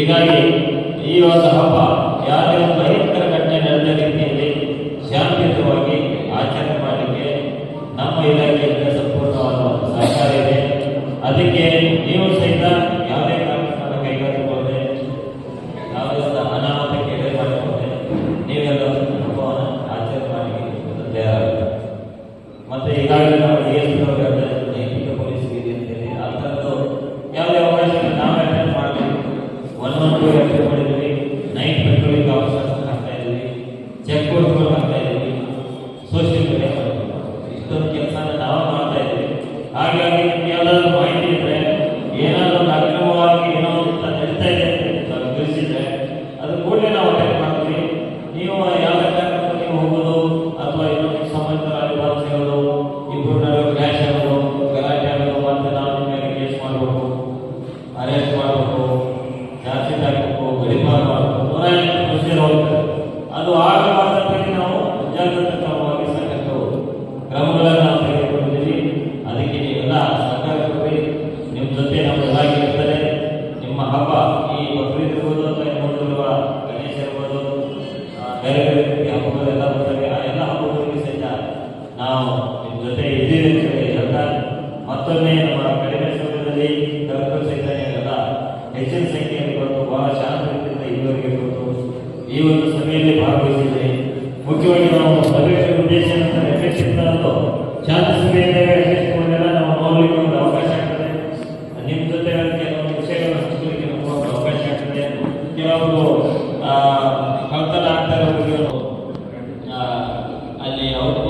ಹೀಗಾಗಿ ಈ ಒಂದು ಹಬ್ಬ ಯಾವುದೇ ಒಂದು ಅಹಿತಕರ ಘಟನೆ ನಡೆದ ರೀತಿಯಲ್ಲಿ ಶಾಂತಿಯುತವಾಗಿ ಆಚರಣೆ ಮಾಡಲಿಕ್ಕೆ ನಮ್ಮ ಇಲಾಖೆಯಿಂದ ಸಂಪೂರ್ಣವಾದ ಸಹಕಾರ ಇದೆ. ಅದಕ್ಕೆ ನೈಟ್ ಪೆಟ್ರೋಲಿಂಗ್ ಆಫೀಸರ್ಸ್ ಹಾಕ್ತಾ ಇದ್ದೀವಿ ಚೆಕ್ ಪೋಸ್ಟ್ಗಳು ಹಾಕ್ತಾ ಇದ್ವಿ ಸೋಷಿಯಲ್ ಇಷ್ಟೊಂದು ಕೆಲಸನ ನಾವು ಮಾಡ್ತಾ ಇದ್ದೀವಿ ಹಾಗಾಗಿ ನಿಮ್ಗೆ ಯಾವ್ದಾದ್ರು ಇದ್ರೆ, ಏನಾದರೂ ಒಂದು ಅಕ್ರಮವಾಗಿ ಏನೋ ಅಂತ ನಡೀತಾ ಇದೆ ಅಂತ ಅದು ಕೂಡಲೇ ನಾವು ಅಟೆಂಡ್ ಮಾಡ್ತೀವಿ. ನೀವು ನಾವು ಮುಂಜಾಗ್ರತಾ ಕ್ರಮವಾಗಿ ಸಾಕಷ್ಟು ಕ್ರಮಗಳನ್ನು ನಾವು ಅದಕ್ಕೆ ನೀವೆಲ್ಲ ಸಹಕಾರ ಕೊಡಿ ನಿಮ್ಮ ಜೊತೆ ನಮ್ಮ ಇರ್ತದೆ ನಿಮ್ಮ ಹಬ್ಬ ಈ ಬಕ್ರೀದ್ ಇರ್ಬೋದು ಅಥವಾ ರೀತಿಯ ಹಬ್ಬಗಳೆಲ್ಲ ಎಲ್ಲ ಹಬ್ಬಗಳಿಗೆ ಸಹಿತ ನಾವು ನಿಮ್ಮ ಜೊತೆ ಇದ್ದೀವಿ ಅಂತ ಮತ್ತೊಮ್ಮೆ ನಮ್ಮ ಕಡಿಮೆ ಸಮಯದಲ್ಲಿ ಕರ್ತವ್ಯ ಸಹಿತ ಹೆಚ್ಚಿನ ಸಂಖ್ಯೆಯಲ್ಲಿ ಬಂದು ಬಹಳ ರೀತಿಯಿಂದ ಇದುವರೆಗೆ ಬಂದು ಈ ಒಂದು ಮುಖ್ಯವಾಗಿ ನಾವು ಸರ್ವೇಕ್ಷಣ ಉದ್ದೇಶ ಅಪೇಕ್ಷಿತರದ್ದು ಶಾಂತಿ ಸಭೆಯಿಂದ ಅಪೇಕ್ಷಿಸಿಕೊಂಡೆಲ್ಲ ನಾವು ನೋಡಲಿಕ್ಕೆ ಒಂದು ಅವಕಾಶ ಆಗ್ತದೆ. ನಿಮ್ಮ ಜೊತೆ ಕೆಲವೊಂದು ವಿಷಯಗಳನ್ನು ಹಂಚಿಕೊಳ್ಳಿಕ್ಕೆ ನಮಗೆ ಒಂದು ಅವಕಾಶ ಆಗ್ತದೆ ಕೆಲವೊಂದು ಕಳ್ತನ ಆಗ್ತಾ ಇರೋ ಅಲ್ಲಿ ಅವರು